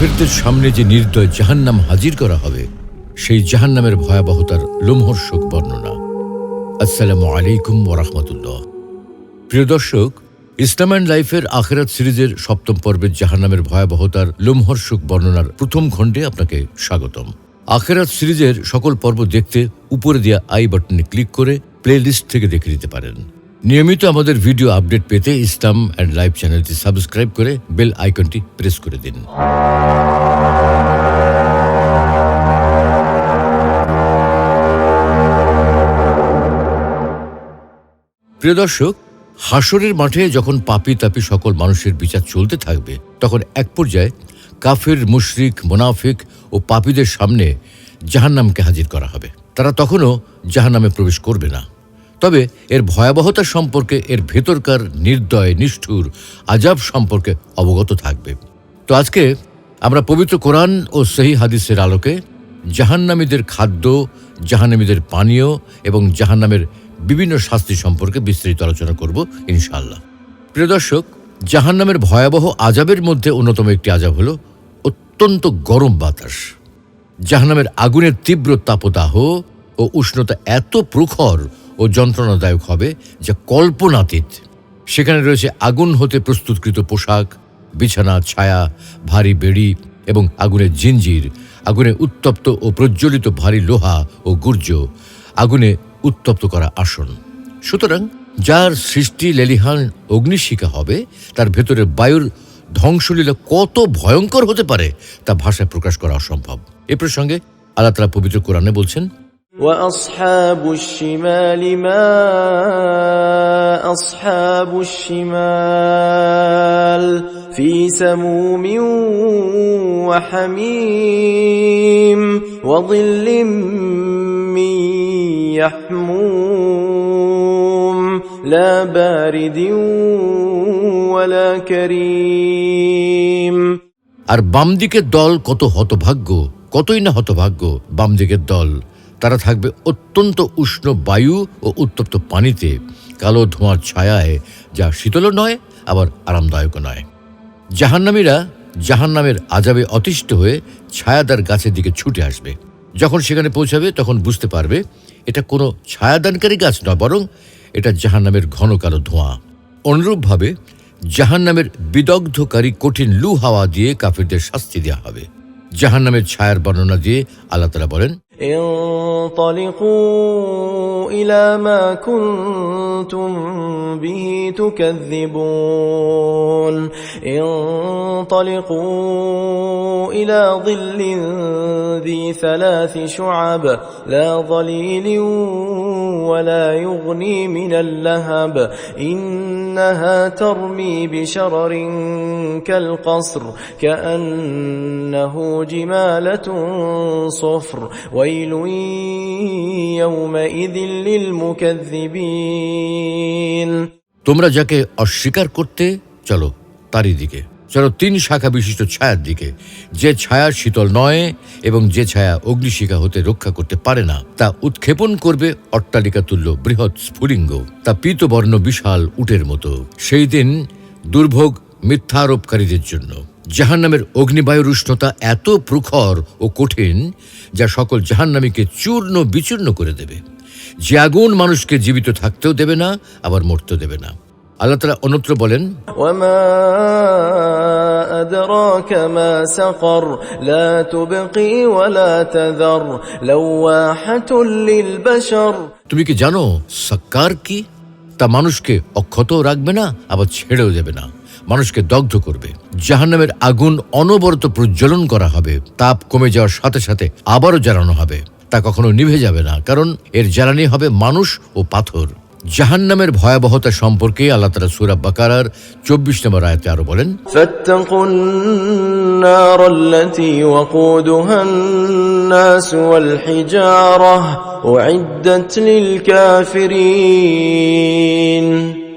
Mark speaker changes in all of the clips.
Speaker 1: কাফেরদের সামনে যে নির্দয় জাহান্নাম হাজির করা হবে, সেই জাহান্নামের ভয়াবহতার লোমহর্ষক বর্ণনা। আসসালামু আলাইকুম ওরহমতুল্লাহ প্রিয় দর্শক, ইসলাম অ্যান্ড লাইফের আখেরাত সিরিজের সপ্তম পর্বের জাহান্নামের ভয়াবহতার লোমহর্ষক বর্ণনার প্রথম খণ্ডে আপনাকে স্বাগতম। আখেরাত সিরিজের সকল পর্ব দেখতে উপরে দেওয়া আই বাটনে ক্লিক করে প্লে লিস্ট থেকে দেখে নিতে পারেন। নিয়মিত আমাদের ভিডিও আপডেট পেতে ইসলাম অ্যান্ড লাইভ চ্যানেলটি সাবস্ক্রাইব করে বেল আইকনটি প্রেস করে দিন। প্রিয় দর্শক হাসরের মাঠে যখন পাপি তাপি সকল মানুষের বিচার চলতে থাকবে, তখন এক পর্যায়ে কাফের, মুশরিক, মোনাফিক ও পাপীদের সামনে জাহান্নামকে হাজির করা হবে। তারা তখনও জাহান্নামে প্রবেশ করবে না। তবে এর ভয়াবহতা সম্পর্কে এর ভেতরকার নির্দয়, নিষ্ঠুর আজাব সম্পর্কে অবগত থাকবে। তো আজকে আমরা পবিত্র কোরআন ও সহি হাদিসের আলোকে জাহান্নামীদের খাদ্য, জাহান্নামীদের পানীয় এবং জাহান্নামের বিভিন্ন শাস্তি সম্পর্কে বিস্তারিত আলোচনা করব, ইনশাআল্লাহ। প্রিয় দর্শক, জাহান্নামের ভয়াবহ আজাবের মধ্যে অন্যতম একটি আজাব হলো অত্যন্ত গরম বাতাস। জাহান্নামের আগুনের তীব্র তাপদাহ ও উষ্ণতা এত প্রখর ও যন্ত্রণাদায়ক হবে যা কল্পনাতীত। সেখানে রয়েছে আগুন হতে প্রস্তুতকৃত পোশাক, বিছানা, ছায়া, ভারী বেড়ি এবং আগুনের জিঞ্জির। আগুনে উত্তপ্ত ও প্রজ্বলিত ভারী লোহা ও গুর্জ। আগুনে উত্তপ্ত করা আসন। সুতরাং যার সৃষ্টি লেলিহান অগ্নিশিখা হবে, তার ভেতরে বায়ুর ধ্বংসলীলা কত ভয়ঙ্কর হতে পারে তা ভাষায় প্রকাশ করা অসম্ভব। এ প্রসঙ্গে আল্লাহ তালা পবিত্র কোরআনে বলছেন
Speaker 2: واصحاب الشمال ما اصحاب الشمال في سموم وحميم وظل من يحموم لا بارد ولا كريم
Speaker 1: আর বাম দিকের দল কত হতভাগ্য কতই না হতভাগ্য বাম দিকের দল তারা থাকবে অত্যন্ত উষ্ণ বায়ু ও উত্তপ্ত পানিতে। কালো ধোঁয়ার ছায়ায় যা শীতলও নয়, আবার আরামদায়কও নয়। জাহান্নামীরা জাহান্নামের আজাবে অতিষ্ঠ হয়ে ছায়াদার গাছের দিকে ছুটে আসবে। যখন সেখানে পৌঁছাবে, তখন বুঝতে পারবে এটা কোনো ছায়াদানকারী গাছ নয়, বরং এটা জাহান্নামের ঘন কালো ধোঁয়া। অনুরূপভাবে জাহান্নামের বিদগ্ধকারী কঠিন লু হাওয়া দিয়ে কাফিরদের শাস্তি দেওয়া হবে। জাহান্নামের ছায়ার বর্ণনা দিয়ে আল্লাহ তালা বলেন
Speaker 2: انطلقوا إلى ما كنتم به تكذبون. انطلقوا إلى ظل ذي ثلاث شعب لا ظليل ولا يغني من اللهب. إنها ترمي بشرر كالقصر كأنه جمالة صفر ويل يومئذ للمكذبين
Speaker 1: তোমরা যাকে অস্বীকার করতে চলো তারই দিকে যেন তিন শাখা বিশিষ্ট ছায়ার দিকে, যে ছায়া শীতল নয় এবং যে ছায়া অগ্নিশিখা হতে রক্ষা করতে পারে না, তা উৎক্ষেপণ করবে অট্টালিকা তুল্য বৃহৎ স্ফুলিঙ্গ, তা পীতবর্ণ বিশাল উটের মতো। সেই দিন দুর্ভোগ মিথ্যারোপকারীদের জন্য। জাহান্নামের অগ্নিবায়ুর উষ্ণতা এত প্রখর ও কঠিন, যা সকল জাহান্নামীকে চূর্ণ বিচূর্ণ করে দেবে। যে আগুন মানুষকে জীবিত থাকতেও দেবে না, আবার মরতেও দেবে না। আল্লাহ তালা অন্যত্র বলেন
Speaker 2: أدراك ما سقر لا تبقي ولا تذر لواحة للبشر
Speaker 1: তুমি কি জানো সাক্কার কি তা মানুষকে অক্ষত রাখবে না আবার ছেড়েও দেবে না মানুষকে দগ্ধ করবে জাহান্নামের আগুন অনবরত প্রজ্বলন করা হবে তাপ কমে যাওয়ার সাথে সাথে আবারও জ্বালানো হবে তা কখনো নিভে যাবে না কারণ এর জ্বালানি হবে মানুষ ও পাথর জাহান্নামের ভয়াবহতা সম্পর্কে আল্লাহ তালা সুরা বাকারার চব্বিশ নম্বর আয়তে আরও বলেন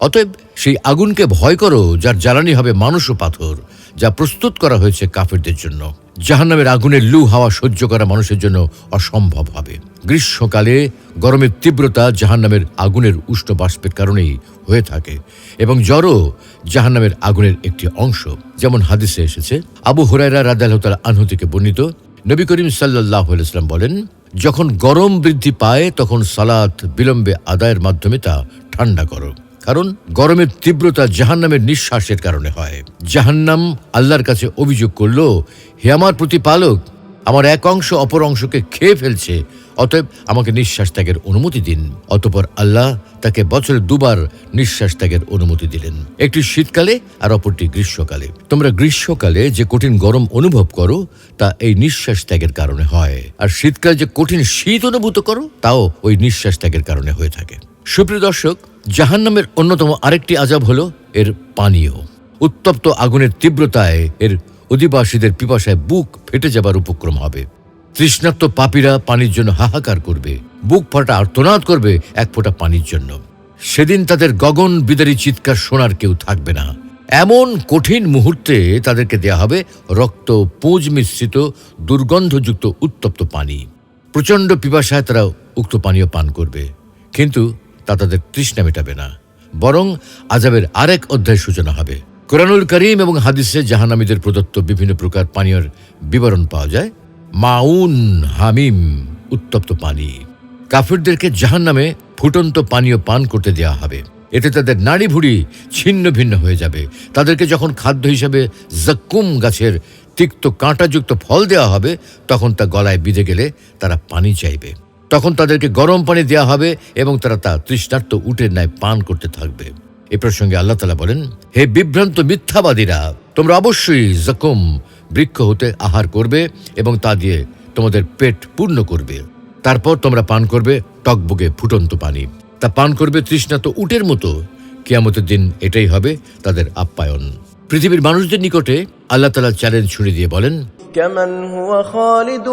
Speaker 1: অতএব সেই আগুনকে ভয় করো যার জ্বালানি হবে মানুষ ও পাথর যা প্রস্তুত করা হয়েছে কাফিরদের জন্য। জাহান্নামের আগুনের লু হাওয়া সহ্য করা মানুষের জন্য অসম্ভব হবে। গ্রীষ্মকালে গরমের তীব্রতা জাহান্নামের আগুনের উষ্ণ বাষ্পের কারণেই হয়ে থাকে এবং জ্বরও জাহান্নামের আগুনের একটি অংশ, যেমন হাদিসে এসেছে। আবু হুরাইরা রাদাল আনহু থেকে বর্ণিত। নবী করিম সাল্লাহ ইসলাম বলেন, যখন গরম বৃদ্ধি পায়, তখন সালাত বিলম্বে আদায়ের মাধ্যমে তা ঠান্ডা করো। কারণ গরমের তীব্রতা জাহান্নামের নিঃশ্বাসের কারণে হয়। জাহান্নাম আল্লাহর কাছে অভিযোগ করল, হে আমার প্রতিপালক, আমার এক অংশ অপর অংশকে খেয়ে ফেলছে, অতএব আমাকে নিঃশ্বাস ত্যাগের অনুমতি দিন। অতপর আল্লাহ তাকে বছরে দুবার নিঃশ্বাস ত্যাগের অনুমতি দিলেন, একটি শীতকালে আর অপরটি গ্রীষ্মকালে। তোমরা গ্রীষ্মকালে যে কঠিন গরম অনুভব করো, তা এই নিঃশ্বাস ত্যাগের কারণে হয়। আর শীতকালে যে কঠিন শীত অনুভূত করো, তাও ওই নিঃশ্বাস ত্যাগের কারণে হয়ে থাকে। সুপ্রিয় দর্শক, জাহান্নামের অন্যতম আরেকটি আজাব হলো এর পানীয়। উত্তপ্ত আগুনের তীব্রতায় এর অধিবাসীদের পিপাসায় বুক ফেটে যাবার উপক্রম হবে। তৃষ্ণার্ত পাপীরা পানির জন্য হাহাকার করবে। বুক ফাটা আর্তনাদ করবে এক ফোঁটা পানির জন্য। সেদিন তাদের গগন বিদারী চিৎকার শোনার কেউ থাকবে না। এমন কঠিন মুহূর্তে তাদেরকে দেয়া হবে রক্ত পুঁজ মিশ্রিত, দুর্গন্ধযুক্ত উত্তপ্ত পানি। প্রচণ্ড পিপাসায় তারা উক্ত পানীয় পান করবে। কিন্তু তা তাদের তৃষ্ণা মেটাবে না। বরং আজাবের আরেক অধ্যায় সূচনা হবে। কোরআনুল করিম এবং হাদিসে জাহানামীদের প্রদত্ত বিভিন্ন প্রকার পানীয়র বিবরণ পাওয়া যায়। মাউন হামিম, উত্তপ্ত পানি। কাফিরদেরকে জাহান্নামে ফুটন্ত পানীয় পান করতে দেওয়া হবে। এতে তাদের নাড়ি ভুড়ি ছিন্ন ভিন্ন হয়ে যাবে। তাদেরকে যখন খাদ্য হিসেবে জাক্কুম গাছের তিক্ত কাঁটাযুক্ত ফল দেওয়া হবে, তখন তা গলায় বিঁধে গেলে তারা পানি চাইবে। তখন তাদেরকে গরম পানি দেওয়া হবে এবং তারা তা তৃষ্ণার্ত উটের ন্যায় পান করতে থাকবে। এ প্রসঙ্গে আল্লাহ তালা বলেন, হে বিভ্রান্ত মিথ্যাবাদীরা, তোমরা অবশ্যই জকুম বৃক্ষ হতে আহার করবে এবং তা দিয়ে তোমাদের পেট পূর্ণ করবে। তারপর তোমরা পান করবে টকবগে ফুটন্ত পানি। তা পান করবে তৃষ্ণাত উটের মতো। কিয়ামতের দিন এটাই হবে তাদের আপ্যায়ন। পৃথিবীর মানুষদের নিকটে আল্লাহ তালা চ্যালেঞ্জ ছুড়ে দিয়ে বলেন
Speaker 2: كمن هو خالد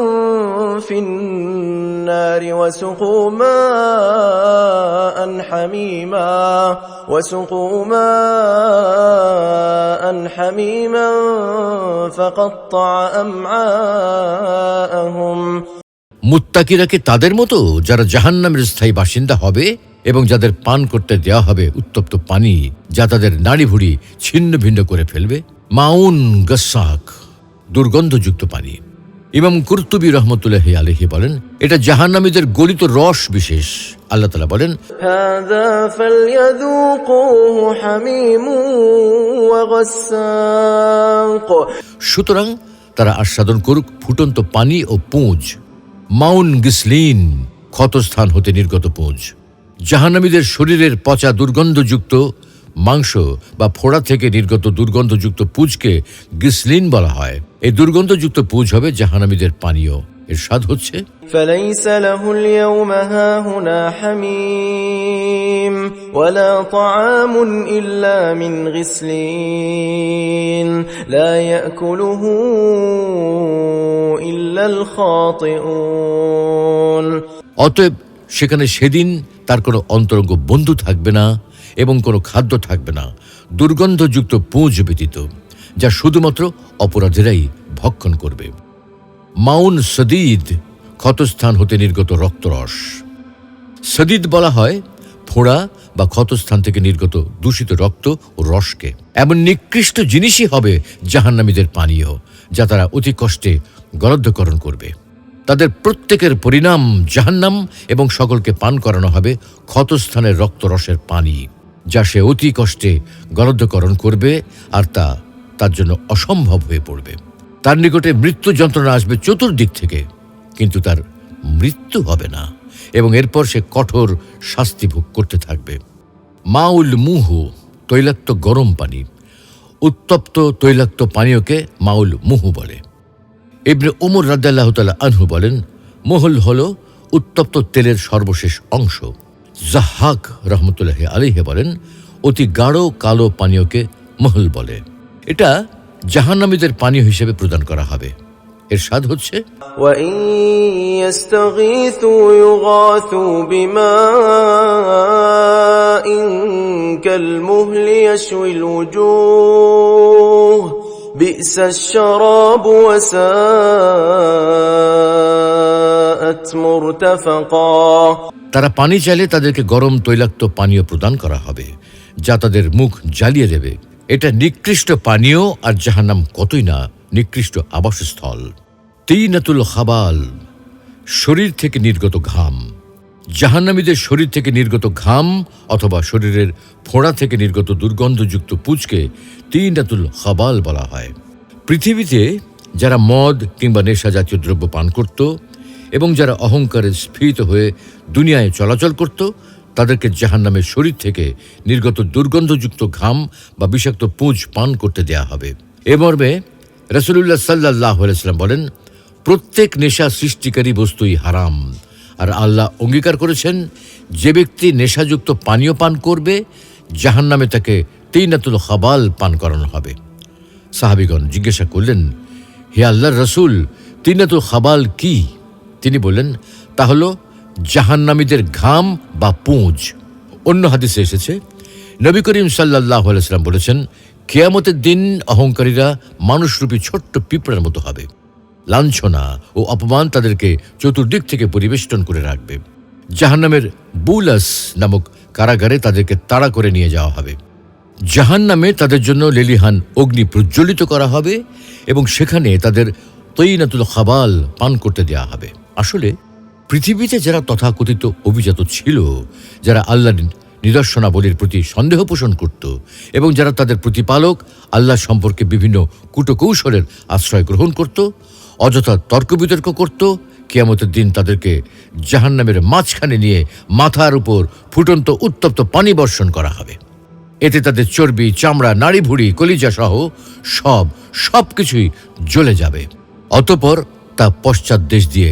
Speaker 2: في النار وسقوا ماء حميما وسقوا ماء حميما فقطع أمعاءهم
Speaker 1: মুত্তাকিরা কি তাদের মতো যারা জাহান্নামের স্থায়ী বাসিন্দা হবে এবং যাদের পান করতে দেওয়া হবে উত্তপ্ত পানি যা তাদের নাড়ি ভুড়ি ছিন্ন ভিন্ন করে ফেলবে। মাউন গসাক দুর্গন্ধযুক্ত পানি। ইমাম কুর্তুবী রহমতুল্লাহ আলহী বলেন এটা জাহান্নামীদের গলিত রস বিশেষ। আল্লাহ তালা বলেন সুতরাং তারা আস্বাদন করুক ফুটন্ত পানি ও পুঁজ। মাউন গিসলিন ক্ষতস্থান হতে নির্গত পুঁজ জাহানামীদের শরীরের পচা দুর্গন্ধযুক্ত মাংস বা ফোড়া থেকে নির্গত দুর্গন্ধযুক্ত পুঁজকে গিসলিন বলা হয়। এই দুর্গন্ধযুক্ত পুঁজ হবে জাহানামীদের পানীয়। এর স্বাদ হচ্ছে
Speaker 2: فليس له اليوم هاهنا حميم ولا طعام إلا من غسلين لا يأكله إلا الخاطئون
Speaker 1: অতএব সেখানে সেদিন তার কোনো অন্তরঙ্গ বন্ধু থাকবে না এবং কোনো খাদ্য থাকবে না দুর্গন্ধযুক্ত পুঁজ ব্যতীত যা শুধুমাত্র অপরাধীরাই ভক্ষণ করবে মাউন সদিদ ক্ষতস্থান হতে নির্গত রক্তরস। সদিদ বলা হয় ফোড়া বা ক্ষতস্থান থেকে নির্গত দূষিত রক্ত ও রসকে। এমন নিকৃষ্ট জিনিসই হবে জাহান্নামীদের পানীয়, যা তারা অতি কষ্টে গলদ্ধকরণ করবে। তাদের প্রত্যেকের পরিণাম জাহান্নাম এবং সকলকে পান করানো হবে ক্ষতস্থানের রক্তরসের পানি, যা সে অতি কষ্টে গলদ্ধকরণ করবে আর তা তার জন্য অসম্ভব হয়ে পড়বে। তার নিকটে মৃত্যু যন্ত্রণা আসবে চতুর্দিক থেকে, কিন্তু তার মৃত্যু হবে না, এবং এরপর সে কঠোর শাস্তি ভোগ করতে থাকবে। মাউল মুহু, তৈলাক্ত গরম পানি, উত্তপ্ত তৈলাক্ত পানীয়কে মাউল মুহু বলে। ইবনে উমর রাদ্দাল্লাহ তালা আনহু বলেন, মোহল হল উত্তপ্ত তেলের সর্বশেষ অংশ। জাহাক রহমতুল্লাহ আলিহে বলেন, অতি গাঢ় কালো পানীয়কে মহল বলে। এটা জাহান্নামীদের পানীয় হিসেবে প্রদান করা হবে। এর স্বাদ হচ্ছে তারা পানি চাইলে তাদেরকে গরম তৈলাক্ত পানীয় প্রদান করা হবে যা তাদের মুখ জ্বালিয়ে দেবে। এটা নিকৃষ্ট পানীয় আর জাহান্নাম কতই না নিকৃষ্ট আবাসস্থল। তিনাতুল খাবাল, শরীর থেকে নির্গত ঘাম। জাহান্নামীদের শরীর থেকে নির্গত ঘাম অথবা শরীরের ফোঁড়া থেকে নির্গত দুর্গন্ধযুক্ত পুচকে তিনাতুল খাবাল বলা হয়। পৃথিবীতে যারা মদ কিংবা নেশা জাতীয় দ্রব্য পান করত এবং যারা অহংকারে স্ফীত হয়ে দুনিয়ায় চলাচল করত তাদেরকে জাহান্নামের শরীর থেকে নির্গত দুর্গন্ধযুক্ত ঘাম বা বিষাক্ত পুঁজ পান করতে দেয়া হবে। এ মর্মে রসুল্লাহ সাল্লাহ আলাইসাল্লাম বলেন, প্রত্যেক নেশা সৃষ্টিকারী বস্তুই হারাম। আর আল্লাহ অঙ্গীকার করেছেন, যে ব্যক্তি নেশাযুক্ত পানীয় পান করবে, জাহান্নামে তাকে তিনাতুল খাবাল পান করানো হবে। সাহাবিগণ জিজ্ঞাসা করলেন, হে আল্লাহর রসুল, তিনাতুল খাবাল কি? তিনি বললেন, তা হল জাহান্নামীদের ঘাম বা পুঁজ। অন্য হাদিসে এসেছে, নবী করিম সাল্লাহ আলাইসাল্লাম বলেছেন, কেয়ামতের দিন অহংকারীরা মানুষরূপী ছোট্ট পিঁপড়ার মতো হবে। লাঞ্ছনা ও অপমান তাদেরকে চতুর্দিক থেকে পরিবেষ্টন করে রাখবে। জাহান্নামের বুলাস নামক কারাগারে তাদেরকে তাড়া করে নিয়ে যাওয়া হবে। জাহান নামে তাদের জন্য লেলিহান অগ্নি প্রজ্বলিত করা হবে এবং সেখানে তাদের তৈনাতুল খাবাল পান করতে দেওয়া হবে। আসলে পৃথিবীতে যারা তথাকথিত অভিজাত ছিল, যারা আল্লাহর নিদর্শনাবলীর প্রতি সন্দেহ পোষণ করত এবং যারা তাদের প্রতিপালক আল্লাহ সম্পর্কে বিভিন্ন কূটকৌশলের আশ্রয় গ্রহণ করত, অযথা তর্ক বিতর্ক করত, কেয়ামতের দিন তাদেরকে জাহান্নামের মাঝখানে নিয়ে মাথার উপর ফুটন্ত উত্তপ্ত পানি বর্ষণ করা হবে। এতে তাদের চর্বি, চামড়া নাড়ি ভুড়ি কলিজা সহ সব সব কিছুই জ্বলে যাবে। অতপর তা পশ্চাৎ দেশ দিয়ে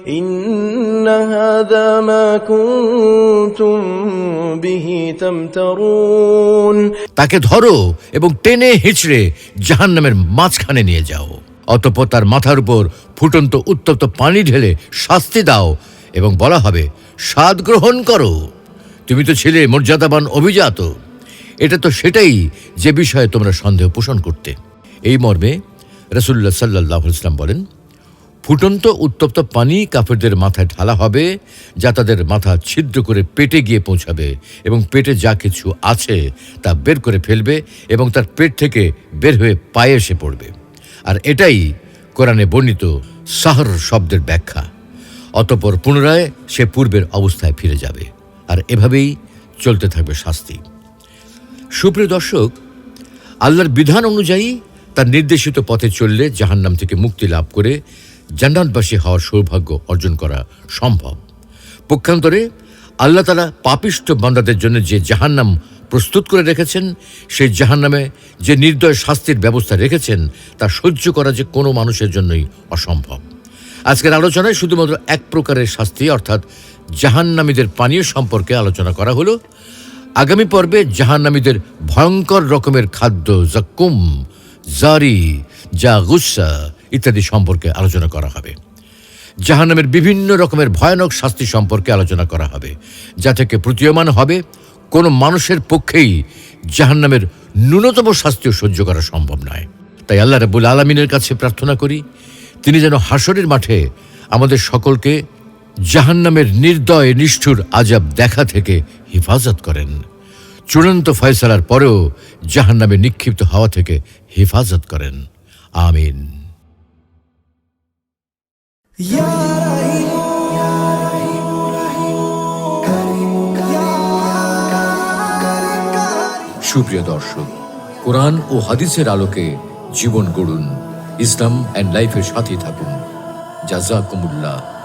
Speaker 2: إن هذا ما كنتم به تمترون
Speaker 1: তাকে ধরো এবং টেনে হিচড়ে জাহান্নামের মাঝখানে নিয়ে যাও অতঃপর তার মাথার উপর ফুটন্ত উত্তপ্ত পানি ঢেলে শাস্তি দাও এবং বলা হবে স্বাদ গ্রহণ করো তুমি তো ছিলে মর্যাদাবান অভিজাত এটা তো সেটাই যে বিষয়ে তোমরা সন্দেহ পোষণ করতে এই মর্মে রসুল্লাহ সাল্লাহ ইসলাম বলেন ফুটন্ত উত্তপ্ত পানি কাফেরদের মাথায় ঢালা হবে, যা তাদের মাথা ছিদ্র করে পেটে গিয়ে পৌঁছাবে এবং পেটে যা কিছু আছে তা বের করে ফেলবে এবং তার পেট থেকে বের হয়ে পায়ে এসে পড়বে। আর এটাই কোরআনে বর্ণিত সাহর শব্দের ব্যাখ্যা। অতপর পুনরায় সে পূর্বের অবস্থায় ফিরে যাবে। আর এভাবেই চলতে থাকবে শাস্তি। সুপ্রিয় দর্শক, আল্লাহর বিধান অনুযায়ী তার নির্দেশিত পথে চললে জাহান্নাম থেকে মুক্তি লাভ করে জান্নাতবাসী হওয়ার সৌভাগ্য অর্জন করা সম্ভব। পক্ষান্তরে আল্লাহ তালা পাপিষ্ঠ বান্দাদের জন্য যে জাহান্নাম প্রস্তুত করে রেখেছেন, সেই জাহান্নামে যে নির্দয় শাস্তির ব্যবস্থা রেখেছেন, তা সহ্য করা যে কোনো মানুষের জন্যই অসম্ভব। আজকের আলোচনায় শুধুমাত্র এক প্রকারের শাস্তি, অর্থাৎ জাহান্নামীদের পানীয় সম্পর্কে আলোচনা করা হলো। আগামী পর্বে জাহান্নামীদের ভয়ঙ্কর রকমের খাদ্য জাকুম জারি, যা গুসা ইত্যাদি সম্পর্কে আলোচনা করা হবে। জাহান্নামের বিভিন্ন রকমের ভয়ানক শাস্তি সম্পর্কে আলোচনা করা হবে। যা থেকে প্রতীয়মান হবে, কোনো মানুষের পক্ষেই জাহান্নামের ন্যূনতম শাস্তিও সহ্য করা সম্ভব নয়। তাই আল্লাহ রাবুল আলমিনের কাছে প্রার্থনা করি, তিনি যেন হাসরের মাঠে আমাদের সকলকে জাহান্নামের নির্দয়, নিষ্ঠুর আজাব দেখা থেকে হেফাজত করেন। চূড়ান্ত ফয়সালার পরেও জাহান্নামে নিক্ষিপ্ত হওয়া থেকে হেফাজত করেন। আমিন। সুপ্রিয় দর্শক কোরআন ও হাদিসের আলোকে জীবন গড়ুন ইসলাম অ্যান্ড লাইফের সাথে থাকুন। জাজাকুমুল্লাহ।